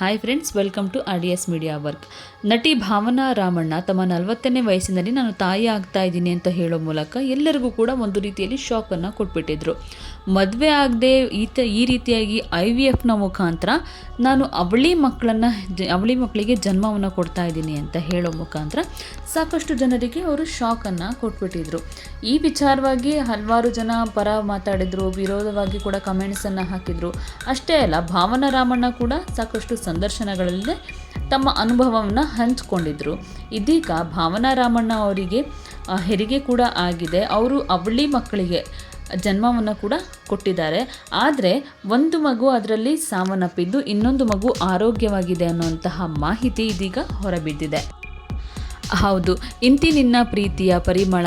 Hi friends welcome to R D S media work ನಟಿ ಭಾವನಾ ರಾಮಣ್ಣ ತಮ್ಮ ನಲವತ್ತನೇ ವಯಸ್ಸಿನಲ್ಲಿ ನಾನು ತಾಯಿ ಆಗ್ತಾ ಇದ್ದೀನಿ ಅಂತ ಹೇಳೋ ಮೂಲಕ ಎಲ್ಲರಿಗೂ ಕೂಡ ಒಂದು ರೀತಿಯಲ್ಲಿ ಶಾಕನ್ನು ಕೊಟ್ಬಿಟ್ಟಿದ್ರು. ಮದುವೆ ಆಗದೆ ಈತ ಈ ರೀತಿಯಾಗಿ ಐ ವಿ ಎಫ್ನ ಮುಖಾಂತರ ನಾನು ಅವಳಿ ಮಕ್ಕಳನ್ನು, ಅವಳಿ ಮಕ್ಕಳಿಗೆ ಜನ್ಮವನ್ನು ಕೊಡ್ತಾ ಇದ್ದೀನಿ ಅಂತ ಹೇಳೋ ಮುಖಾಂತರ ಸಾಕಷ್ಟು ಜನರಿಗೆ ಅವರು ಶಾಕನ್ನು ಕೊಟ್ಬಿಟ್ಟಿದ್ರು. ಈ ವಿಚಾರವಾಗಿ ಹಲವಾರು ಜನ ಪರ ಮಾತಾಡಿದ್ರು, ವಿರೋಧವಾಗಿ ಕೂಡ ಕಮೆಂಟ್ಸನ್ನು ಹಾಕಿದ್ರು. ಅಷ್ಟೇ ಅಲ್ಲ, ಭಾವನಾ ರಾಮಣ್ಣ ಕೂಡ ಸಾಕಷ್ಟು ಸಂದರ್ಶನಗಳಲ್ಲಿ ತಮ್ಮ ಅನುಭವವನ್ನು ಹಂಚಿಕೊಂಡಿದ್ರು. ಇದೀಗ ಭಾವನಾ ರಾಮಣ್ಣ ಅವರಿಗೆ ಹೆರಿಗೆ ಕೂಡ ಆಗಿದೆ. ಅವರು ಅವಳಿ ಮಕ್ಕಳಿಗೆ ಜನ್ಮವನ್ನು ಕೂಡ ಕೊಟ್ಟಿದ್ದಾರೆ. ಆದರೆ ಒಂದು ಮಗು ಅದರಲ್ಲಿ ಸಾವನ್ನಪ್ಪಿದ್ದು ಇನ್ನೊಂದು ಮಗು ಆರೋಗ್ಯವಾಗಿದೆ ಅನ್ನುವಂತಹ ಮಾಹಿತಿ ಇದೀಗ ಹೊರಬಿದ್ದಿದೆ. ಹೌದು. ಇಂತಿ ನಿನ್ನ ಪ್ರೀತಿಯ ಪರಿಮಳ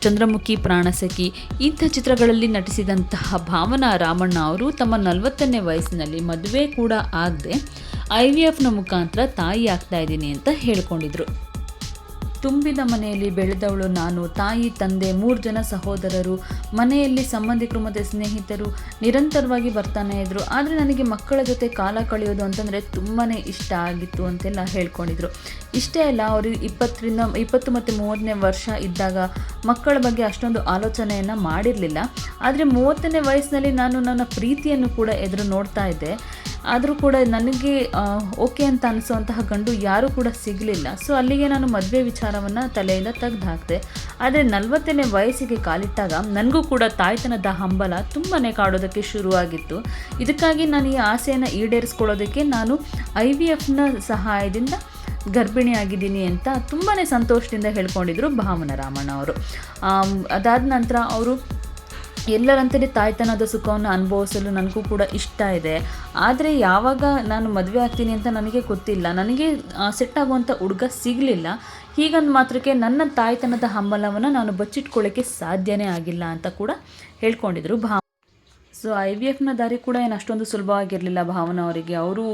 ಚಂದ್ರಮುಖಿ ಪ್ರಾಣಸಖಿ. ಇಂಥ ಚಿತ್ರಗಳಲ್ಲಿ ನಟಿಸಿದಂತಹ ಭಾವನಾ ರಾಮಣ್ಣ ಅವರು ತಮ್ಮ ನಲವತ್ತನೇ ವಯಸ್ಸಿನಲ್ಲಿ ಮದುವೆ ಕೂಡ ಆಗದೆ ಐ ವಿ ಎಫ್ನ ಮುಖಾಂತರ ತಾಯಿ ಆಗ್ತಾ ಇದ್ದೀನಿ ಅಂತ ಹೇಳ್ಕೊಂಡಿದ್ರು. ತುಂಬಿದ ಮನೆಯಲ್ಲಿ ಬೆಳೆದವಳು ನಾನು, ತಾಯಿ, ತಂದೆ, ಮೂರು ಜನ ಸಹೋದರರು, ಮನೆಯಲ್ಲಿ ಸಂಬಂಧಿಕರು ಮತ್ತು ಸ್ನೇಹಿತರು ನಿರಂತರವಾಗಿ ಬರ್ತಾನೆ ಇದ್ದರು ಆದರೆ ನನಗೆ ಮಕ್ಕಳ ಜೊತೆ ಕಾಲ ಕಳೆಯೋದು ಅಂತಂದರೆ ತುಂಬಾ ಇಷ್ಟ ಆಗಿತ್ತು ಅಂತೆಲ್ಲ ಹೇಳ್ಕೊಂಡಿದ್ರು. ಇಷ್ಟೇ ಅಲ್ಲ, ಅವರು ಇಪ್ಪತ್ತರಿಂದ, ಇಪ್ಪತ್ತು ಮತ್ತು ಮೂವತ್ತನೇ ವರ್ಷ ಇದ್ದಾಗ ಮಕ್ಕಳ ಬಗ್ಗೆ ಅಷ್ಟೊಂದು ಆಲೋಚನೆಯನ್ನು ಮಾಡಿರಲಿಲ್ಲ. ಆದರೆ ಮೂವತ್ತನೇ ವಯಸ್ಸಿನಲ್ಲಿ ನಾನು ನನ್ನ ಪ್ರೀತಿಯನ್ನು ಕೂಡ ಎದುರು ನೋಡ್ತಾ ಇದ್ದೆ. ಆದರೂ ಕೂಡ ನನಗೆ ಓಕೆ ಅಂತ ಅನಿಸುವಂತಹ ಗಂಡು ಯಾರೂ ಕೂಡ ಸಿಗಲಿಲ್ಲ. ಸೊ ಅಲ್ಲಿಗೆ ನಾನು ಮದುವೆ ವಿಚಾರವನ್ನು ತಲೆಯಿಂದ ತೆಗೆದು ಹಾಕಿದೆ. ಆದರೆ ನಲವತ್ತನೇ ವಯಸ್ಸಿಗೆ ಕಾಲಿಟ್ಟಾಗ ನನಗೂ ಕೂಡ ತಾಯ್ತನದ ಹಂಬಲ ತುಂಬಾ ಕಾಡೋದಕ್ಕೆ ಶುರುವಾಗಿತ್ತು. ಇದಕ್ಕಾಗಿ ನಾನು ಈ ಆಸೆಯನ್ನು ಈಡೇರಿಸ್ಕೊಳ್ಳೋದಕ್ಕೆ ನಾನು ಐ ವಿ ಎಫ್ನ ಸಹಾಯದಿಂದ ಗರ್ಭಿಣಿಯಾಗಿದ್ದೀನಿ ಅಂತ ತುಂಬಾ ಸಂತೋಷದಿಂದ ಹೇಳ್ಕೊಂಡಿದ್ರು ಭಾವನ ರಾಮಣ್ಣ ಅವರು ಅದಾದ ನಂತರ ಅವರು ಎಲ್ಲರಂತೆಯೇ ತಾಯ್ತನದ ಸುಖವನ್ನು ಅನುಭವಿಸಲು ನನಗೂ ಕೂಡ ಇಷ್ಟ ಇದೆ. ಆದರೆ ಯಾವಾಗ ನಾನು ಮದುವೆ ಆಗ್ತೀನಿ ಅಂತ ನನಗೆ ಗೊತ್ತಿಲ್ಲ. ನನಗೆ ಸೆಟ್ ಆಗುವಂಥ ಹುಡುಗ ಸಿಗಲಿಲ್ಲ. ಹೀಗಂದು ಮಾತ್ರಕ್ಕೆ ನನ್ನ ತಾಯ್ತನದ ಹಂಬಲವನ್ನು ನಾನು ಬಚ್ಚಿಟ್ಕೊಳ್ಳೋಕ್ಕೆ ಸಾಧ್ಯನೇ ಆಗಿಲ್ಲ ಅಂತ ಕೂಡ ಹೇಳ್ಕೊಂಡಿದ್ರು ಭಾವ. ಸೊ ಐ ವಿ ಎಫ್ನ ದಾರಿ ಕೂಡ ಏನು ಅಷ್ಟೊಂದು ಸುಲಭವಾಗಿರಲಿಲ್ಲ ಭಾವನಾ ಅವರಿಗೆ. ಅವರು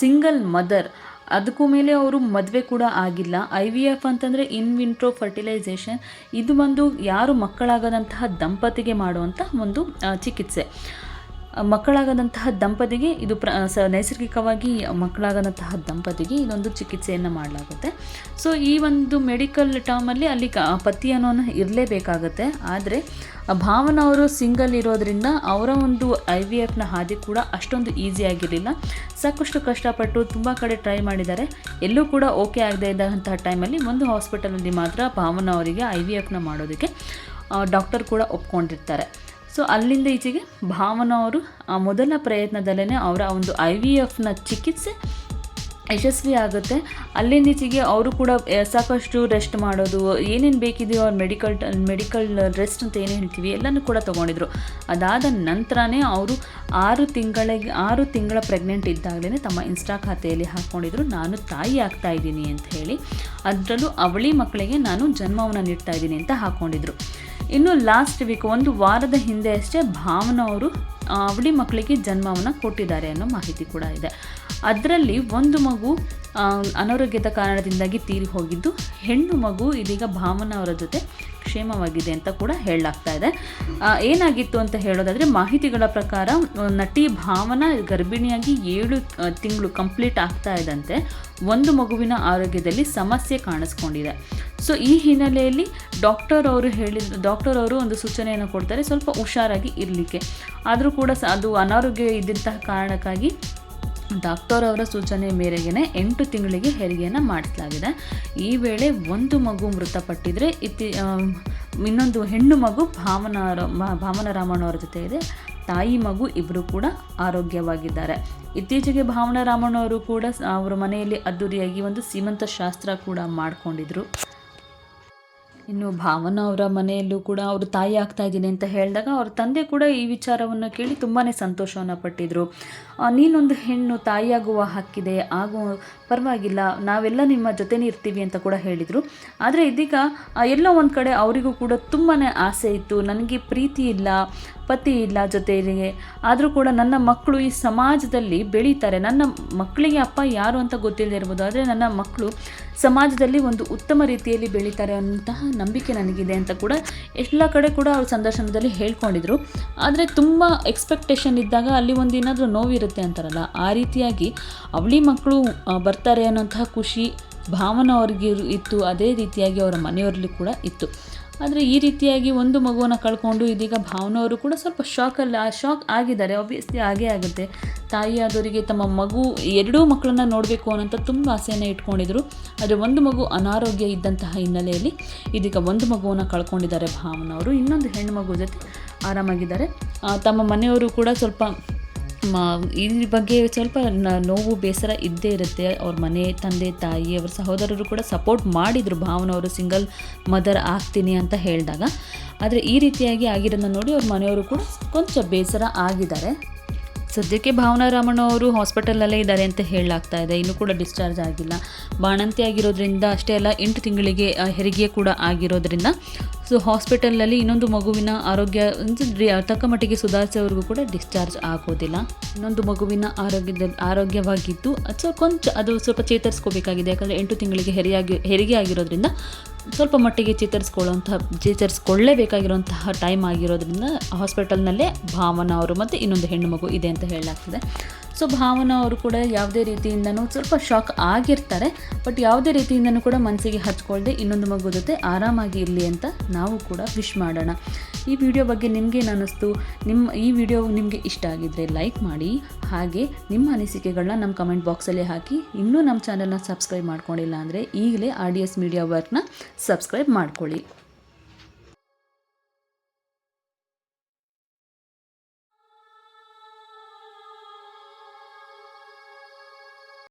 ಸಿಂಗಲ್ ಮದರ್ ಅದಕ್ಕೂ ಮೇಲೆ ಅವರು ಮದುವೆ ಕೂಡ ಆಗಿಲ್ಲ. ಐ ವಿ ಎಫ್ ಅಂತಂದರೆ ಇನ್ ವಿಂಟ್ರೋ ಫರ್ಟಿಲೈಸೇಷನ್. ಇದು ಒಂದು ಯಾರು ಮಕ್ಕಳಾಗದಂತಹ ದಂಪತಿಗೆ ಮಾಡುವಂಥ ಒಂದು ಚಿಕಿತ್ಸೆ. ಮಕ್ಕಳಾಗದಂತಹ ದಂಪತಿಗೆ ಇದು ಪ್ರ ಸ, ನೈಸರ್ಗಿಕವಾಗಿ ಮಕ್ಕಳಾಗದಂತಹ ದಂಪತಿಗೆ ಇದೊಂದು ಚಿಕಿತ್ಸೆಯನ್ನು ಮಾಡಲಾಗುತ್ತೆ. ಸೊ ಈ ಒಂದು ಮೆಡಿಕಲ್ ಟರ್ಮಲ್ಲಿ ಅಲ್ಲಿ ಕ ಪತಿ ಅನ್ನೋನು ಇರಲೇಬೇಕಾಗತ್ತೆ. ಆದರೆ ಭಾವನ ಅವರು ಸಿಂಗಲ್ ಇರೋದರಿಂದ ಅವರ ಒಂದು ಐ ವಿ ಎಫ್ನ ಹಾದಿ ಕೂಡ ಅಷ್ಟೊಂದು ಈಸಿ ಆಗಿರಲಿಲ್ಲ. ಸಾಕಷ್ಟು ಕಷ್ಟಪಟ್ಟು ತುಂಬ ಕಡೆ ಟ್ರೈ ಮಾಡಿದ್ದಾರೆ. ಎಲ್ಲೂ ಕೂಡ ಓಕೆ ಆಗದೇ ಇದ್ದಂತಹ ಟೈಮಲ್ಲಿ ಒಂದು ಹಾಸ್ಪಿಟಲಲ್ಲಿ ಮಾತ್ರ ಭಾವನ ಅವರಿಗೆ ಐ ವಿ ಎಫ್ನ ಮಾಡೋದಕ್ಕೆ ಡಾಕ್ಟರ್ ಕೂಡ ಒಪ್ಕೊಂಡಿರ್ತಾರೆ. ಸೊ ಅಲ್ಲಿಂದ ಈಚೆಗೆ ಭಾವನ ಅವರು ಆ ಮೊದಲ ಪ್ರಯತ್ನದಲ್ಲೇ ಅವರ ಒಂದು ಐ ವಿ ಎಫ್ನ ಚಿಕಿತ್ಸೆ ಯಶಸ್ವಿ ಆಗುತ್ತೆ. ಅಲ್ಲಿಂದ ಈಚೆಗೆ ಅವರು ಕೂಡ ಸಾಕಷ್ಟು ರೆಸ್ಟ್ ಮಾಡೋದು, ಏನೇನು ಬೇಕಿದೆಯೋ ಅವ್ರು ಮೆಡಿಕಲ್ ಮೆಡಿಕಲ್ ರೆಸ್ಟ್ ಅಂತ ಏನು ಹೇಳ್ತೀವಿ, ಎಲ್ಲನೂ ಕೂಡ ತೊಗೊಂಡಿದ್ರು. ಅದಾದ ನಂತರನೇ ಅವರು ಆರು ತಿಂಗಳಿಗೆ, ಆರು ತಿಂಗಳ ಪ್ರೆಗ್ನೆಂಟ್ ಇದ್ದಾಗಲೇ ತಮ್ಮ ಇನ್ಸ್ಟಾ ಖಾತೆಯಲ್ಲಿ ಹಾಕ್ಕೊಂಡಿದ್ರು ನಾನು ತಾಯಿ ಆಗ್ತಾ ಇದ್ದೀನಿ ಅಂತ ಹೇಳಿ, ಅದರಲ್ಲೂ ಅವಳಿ ಮಕ್ಕಳಿಗೆ ನಾನು ಜನ್ಮವನ್ನು ನೀಡ್ತಾ ಇದ್ದೀನಿ ಅಂತ ಹಾಕ್ಕೊಂಡಿದ್ರು ಇನ್ನು ಲಾಸ್ಟ್ ವೀಕ್ ಒಂದು ವಾರದ ಹಿಂದೆ ಅಷ್ಟೇ ಭಾವನ ಅವರು ಅವಳಿ ಮಕ್ಕಳಿಗೆ ಜನ್ಮವನ್ನು ಕೊಟ್ಟಿದ್ದಾರೆ ಅನ್ನೋ ಮಾಹಿತಿ ಕೂಡ ಇದೆ. ಅದರಲ್ಲಿ ಒಂದು ಮಗು ಅನಾರೋಗ್ಯದ ಕಾರಣದಿಂದಾಗಿ ತೀರಿ ಹೋಗಿದ್ದು. ಹೆಣ್ಣು ಮಗು ಇದೀಗ ಭಾವನ ಅವರ ಜೊತೆ ಕ್ಷೇಮವಾಗಿದೆ ಅಂತ ಕೂಡ ಹೇಳಲಾಗ್ತಾ ಇದೆ. ಏನಾಗಿತ್ತು ಅಂತ ಹೇಳೋದಾದರೆ ಮಾಹಿತಿಗಳ ಪ್ರಕಾರ ನಟಿ ಭಾವನ ಗರ್ಭಿಣಿಯಾಗಿ ಏಳು ತಿಂಗಳು ಕಂಪ್ಲೀಟ್ ಆಗ್ತಾ ಇದ್ದಂತೆ ಒಂದು ಮಗುವಿನ ಆರೋಗ್ಯದಲ್ಲಿ ಸಮಸ್ಯೆ ಕಾಣಿಸ್ಕೊಂಡಿದೆ. ಸೊ, ಈ ಹಿನ್ನೆಲೆಯಲ್ಲಿ ಡಾಕ್ಟರ್ ಅವರು ಹೇಳಿದ, ಡಾಕ್ಟರ್ ಅವರು ಒಂದು ಸೂಚನೆಯನ್ನು ಕೊಡ್ತಾರೆ, ಸ್ವಲ್ಪ ಹುಷಾರಾಗಿ ಇರಲಿಕ್ಕೆ. ಆದರೂ ಕೂಡ ಅದು ಅನಾರೋಗ್ಯ ಇದ್ದಂತಹ ಕಾರಣಕ್ಕಾಗಿ ಡಾಕ್ಟರ್ ಅವರ ಸೂಚನೆ ಮೇರೆಗೆ ಎಂಟು ತಿಂಗಳಿಗೆ ಹೆರಿಗೆಯನ್ನು ಮಾಡಿಸಲಾಗಿದೆ. ಈ ವೇಳೆ ಒಂದು ಮಗು ಮೃತಪಟ್ಟಿದ್ರೆ ಇತ್ತಿ ಇನ್ನೊಂದು ಹೆಣ್ಣು ಮಗು ಭಾವನ ಭಾವನ ರಾಮಣ್ಣವರ ಜೊತೆ ಇದೆ. ತಾಯಿ ಮಗು ಇಬ್ಬರು ಕೂಡ ಆರೋಗ್ಯವಾಗಿದ್ದಾರೆ. ಇತ್ತೀಚೆಗೆ ಭಾವನ ರಾಮಣ್ಣವರು ಕೂಡ ಅವರ ಮನೆಯಲ್ಲಿ ಅದ್ದೂರಿಯಾಗಿ ಒಂದು ಸೀಮಂತ ಶಾಸ್ತ್ರ ಕೂಡ ಮಾಡಿಕೊಂಡಿದ್ರು. ಇನ್ನು ಭಾವನ ಅವರ ಮನೆಯಲ್ಲೂ ಕೂಡ ಅವರು ತಾಯಿ ಆಗ್ತಾ ಇದ್ದೀನಿ ಅಂತ ಹೇಳಿದಾಗ ಅವ್ರ ತಂದೆ ಕೂಡ ಈ ವಿಚಾರವನ್ನು ಕೇಳಿ ತುಂಬಾ ಸಂತೋಷವನ್ನು ಪಟ್ಟಿದ್ರು. ನೀನೊಂದು ಹೆಣ್ಣು ತಾಯಿಯಾಗುವ ಹಕ್ಕಿದೆ, ಆಗೋ, ಪರವಾಗಿಲ್ಲ, ನಾವೆಲ್ಲ ನಿಮ್ಮ ಜೊತೆನೇ ಇರ್ತೀವಿ ಅಂತ ಕೂಡ ಹೇಳಿದರು. ಆದರೆ ಇದೀಗ ಎಲ್ಲೋ ಒಂದು ಕಡೆ ಅವರಿಗೂ ಕೂಡ ತುಂಬಾ ಆಸೆ ಇತ್ತು. ನನಗೆ ಪ್ರೀತಿ ಇಲ್ಲ, ಪತಿ ಇಲ್ಲ ಜೊತೆಗೆ. ಆದರೂ ಕೂಡ ನನ್ನ ಮಕ್ಕಳು ಈ ಸಮಾಜದಲ್ಲಿ ಬೆಳೀತಾರೆ. ನನ್ನ ಮಕ್ಕಳಿಗೆ ಅಪ್ಪ ಯಾರು ಅಂತ ಗೊತ್ತಿಲ್ಲದೆ ಇರ್ಬೋದು, ಆದರೆ ನನ್ನ ಮಕ್ಕಳು ಸಮಾಜದಲ್ಲಿ ಒಂದು ಉತ್ತಮ ರೀತಿಯಲ್ಲಿ ಬೆಳೀತಾರೆ ಅನ್ನುವಂತಹ ನಂಬಿಕೆ ನನಗಿದೆ ಅಂತ ಕೂಡ ಎಲ್ಲ ಕಡೆ ಕೂಡ ಅವ್ರ ಸಂದರ್ಶನದಲ್ಲಿ ಹೇಳ್ಕೊಂಡಿದ್ರು. ಆದರೆ ತುಂಬ ಎಕ್ಸ್ಪೆಕ್ಟೇಷನ್ ಇದ್ದಾಗ ಅಲ್ಲಿ ಒಂದು ಏನಾದರೂ ನೋವಿರುತ್ತೆ ಅಂತಾರಲ್ಲ, ಆ ರೀತಿಯಾಗಿ ಅವಳಿ ಮಕ್ಕಳು ಬರ್ತಾರೆ ಅನ್ನೋಂತಹ ಖುಷಿ ಭಾವನೆ ಅವ್ರಿಗೆ ಇತ್ತು. ಅದೇ ರೀತಿಯಾಗಿ ಅವರ ಮನೆಯವರಲ್ಲಿ ಕೂಡ ಇತ್ತು. ಆದರೆ ಈ ರೀತಿಯಾಗಿ ಒಂದು ಮಗುವನ್ನು ಕಳ್ಕೊಂಡು ಇದೀಗ ಭಾವನವರು ಕೂಡ ಸ್ವಲ್ಪ ಶಾಕಲ್ಲಿ ಶಾಕ್ ಆಗಿದ್ದಾರೆ. ಆಬ್ವಿಯಸ್ಲಿ ಆಗೇ ಆಗುತ್ತೆ. ತಾಯಿಯಾದವರಿಗೆ ತಮ್ಮ ಮಗು, ಎರಡೂ ಮಕ್ಕಳನ್ನ ನೋಡಬೇಕು ಅನ್ನೋಂಥ ತುಂಬ ಆಸೆಯನ್ನು ಇಟ್ಕೊಂಡಿದ್ರು. ಆದರೆ ಒಂದು ಮಗು ಅನಾರೋಗ್ಯ ಇದ್ದಂತಹ ಹಿನ್ನೆಲೆಯಲ್ಲಿ ಇದೀಗ ಒಂದು ಮಗುವನ್ನು ಕಳ್ಕೊಂಡಿದ್ದಾರೆ ಭಾವನವರು ಇನ್ನೊಂದು ಹೆಣ್ಣು ಮಗು ಜೊತೆ ಆರಾಮಾಗಿದ್ದಾರೆ. ತಮ್ಮ ಮನೆಯವರು ಕೂಡ ಸ್ವಲ್ಪ ಈ ಬಗ್ಗೆ ಸ್ವಲ್ಪ ನೋವು, ಬೇಸರ ಇದ್ದೇ ಇರುತ್ತೆ. ಅವ್ರ ಮನೆ, ತಂದೆ, ತಾಯಿ, ಅವ್ರ ಸಹೋದರರು ಕೂಡ ಸಪೋರ್ಟ್ ಮಾಡಿದರು. ಭಾವನವರು ಸಿಂಗಲ್ ಮದರ್ ಆಗ್ತೀನಿ ಅಂತ ಹೇಳಿದಾಗ. ಆದರೆ ಈ ರೀತಿಯಾಗಿ ಆಗಿರೋದನ್ನ ನೋಡಿ ಅವ್ರ ಮನೆಯವರು ಕೂಡ ಕೊಂಚ ಬೇಸರ ಆಗಿದ್ದಾರೆ. ಸದ್ಯಕ್ಕೆ ಭಾವನಾ ರಾಮಣ್ಣ ಅವರು ಹಾಸ್ಪಿಟಲಲ್ಲೇ ಇದ್ದಾರೆ ಅಂತ ಹೇಳಲಾಗ್ತಾ ಇದೆ. ಇನ್ನೂ ಕೂಡ ಡಿಸ್ಚಾರ್ಜ್ ಆಗಿಲ್ಲ. ಬಾಣಂತಿ ಆಗಿರೋದ್ರಿಂದ ಅಷ್ಟೇ ಅಲ್ಲ, ಎಂಟು ತಿಂಗಳಿಗೆ ಹೆರಿಗೆ ಕೂಡ ಆಗಿರೋದ್ರಿಂದ ಸೊ ಹಾಸ್ಪಿಟಲ್ನಲ್ಲಿ ಇನ್ನೊಂದು ಮಗುವಿನ ಆರೋಗ್ಯ ತಕ್ಕ ಮಟ್ಟಿಗೆ ಸುಧಾರಿಸೋವರೆಗೂ ಕೂಡ ಡಿಸ್ಚಾರ್ಜ್ ಆಗೋದಿಲ್ಲ. ಇನ್ನೊಂದು ಮಗುವಿನ ಆರೋಗ್ಯದಲ್ಲಿ ಆರೋಗ್ಯವಾಗಿದ್ದು ಸೊ ಕೊಂಚ ಅದು ಸ್ವಲ್ಪ ಚೇತರಿಸ್ಕೋಬೇಕಾಗಿದೆ. ಯಾಕಂದರೆ ಎಂಟು ತಿಂಗಳಿಗೆ ಹೆರಿಯಾಗಿ, ಹೆರಿಗೆ ಆಗಿರೋದ್ರಿಂದ ಸ್ವಲ್ಪ ಮಟ್ಟಿಗೆ ಚೇತರಿಸ್ಕೊಳ್ಳೋಂತಹ ಚೇತರಿಸ್ಕೊಳ್ಳೇಬೇಕಾಗಿರುವಂತಹ ಟೈಮ್ ಆಗಿರೋದ್ರಿಂದ ಹಾಸ್ಪಿಟಲ್ನಲ್ಲೇ ಭಾವನ ಅವರು ಮತ್ತು ಇನ್ನೊಂದು ಹೆಣ್ಣು ಮಗು ಇದೆ ಅಂತ ಹೇಳಲಾಗ್ತದೆ. ಸೊ ಭಾವನಾ ಅವರು ಕೂಡ ಯಾವುದೇ ರೀತಿಯಿಂದನೂ ಸ್ವಲ್ಪ ಶಾಕ್ ಆಗಿರ್ತಾರೆ, ಬಟ್ ಯಾವುದೇ ರೀತಿಯಿಂದನೂ ಕೂಡ ಮನಸ್ಸಿಗೆ ಹಚ್ಕೊಳ್ಳದೆ ಇನ್ನೊಂದು ಮಗು ಜೊತೆ ಆರಾಮಾಗಿ ಇರಲಿ ಅಂತ ನಾವು ಕೂಡ ವಿಶ್ ಮಾಡೋಣ. ಈ ವಿಡಿಯೋ ಬಗ್ಗೆ ನಿಮಗೆ ಅನ್ನಿಸ್ತು ನಿಮ್ಮ ಈ ವಿಡಿಯೋ ನಿಮಗೆ ಇಷ್ಟ ಆಗಿದ್ದರೆ ಲೈಕ್ ಮಾಡಿ, ಹಾಗೆ ನಿಮ್ಮ ಅನಿಸಿಕೆಗಳನ್ನ ನಮ್ಮ ಕಮೆಂಟ್ ಬಾಕ್ಸಲ್ಲಿ ಹಾಕಿ. ಇನ್ನೂ ನಮ್ಮ ಚಾನಲ್ನ ಸಬ್ಸ್ಕ್ರೈಬ್ ಮಾಡ್ಕೊಂಡಿಲ್ಲ ಅಂದರೆ ಈಗಲೇ ಆರ್ ಡಿ ಎಸ್ ಮೀಡಿಯಾ ವರ್ಕ್ನ ಸಬ್ಸ್ಕ್ರೈಬ್ ಮಾಡ್ಕೊಳ್ಳಿ.